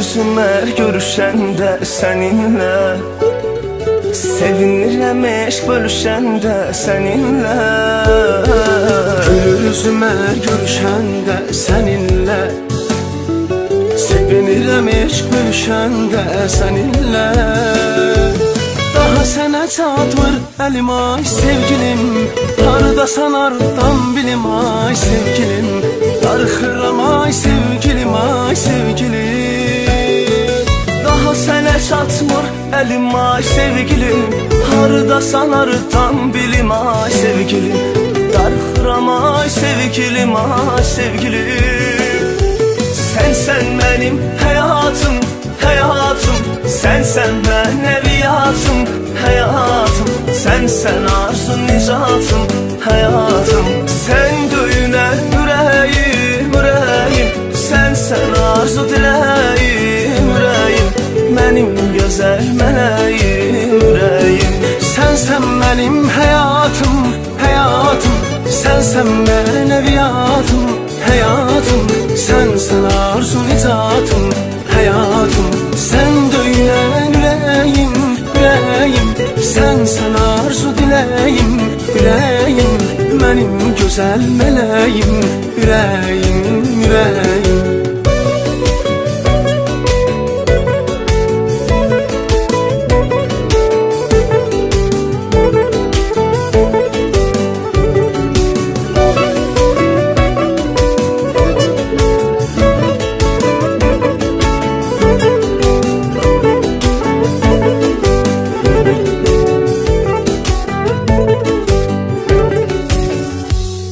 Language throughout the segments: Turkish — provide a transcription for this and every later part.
Yüzüme görüşende seninle. Sevinirəm eşq bölüşəndə səninlə Gülür yüzüme görüşende seninle. Sevinirəm eşq bölüşende seninle. Daha sənə çatmır əlim ay sevgilim. Hardasan hardan bilim ay sevgilim. Darxıram ay sevgilim əlim ay sevgilim Hardasan hardan bilim ay sevgilim. Darxıram ay sevgilim ay sevgilim. Sensen benim hayatım hayatım. Sensen mənəviyyatım hayatım. Sensen arzu nicatım hayatım Sensen benim eviyatım, hayatım Sensen arzu nicatım, hayatım Sen döyülen yüreğim, yüreğim Sensen arzu dileyim, yüreğim. Benim güzel meleğim, yüreğim, yüreğim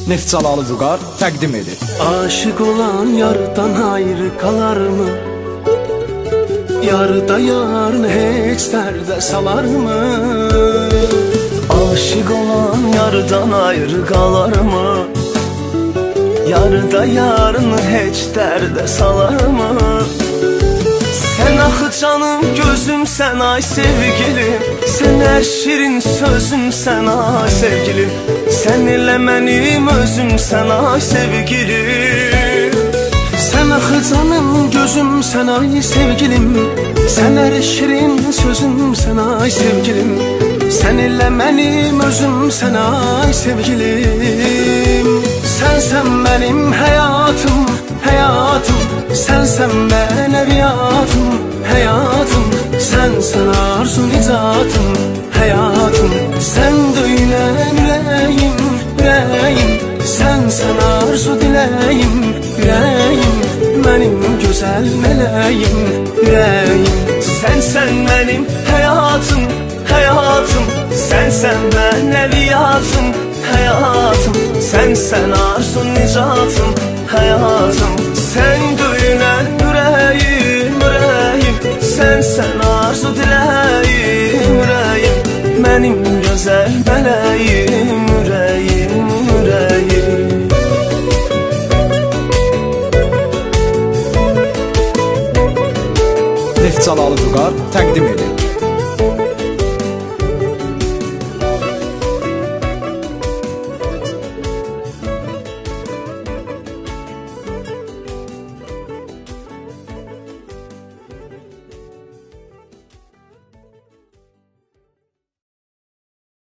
Neft Calalı Vüqar təqdim edir. Aşık olan yardan ayrı kalar mı? Yarda yarın hiç derde salar mı? Aşık olan yardan ayrı kalar mı? Yarda yarın heç dərdə salar mı? Sen axı canım gözüm sen ay sevgilim Sen her şirin sözüm sen ay sevgilim Sen elə mənim özüm ay sevgilim. Sen akı canım gözüm ay sevgilim. Sen her şirin sözüm ay sevgilim. Sen ile benim özüm ay sevgilim. Sensen benim hayatım hayatım. Sensen ben eviyatım hayatım. Sensen arzu nicatım hayatım dileyim yüreğim Benim güzel meleğim yüreğim. Sen sen benim hayatım hayatım. Sen sen mənəviyyatım hayatım. Sen sen arzu nicatım hayatım. Sen döyünən ürəyim ürəyim Sen sen arzu diləyim Calalı Vüqar təqdim edir.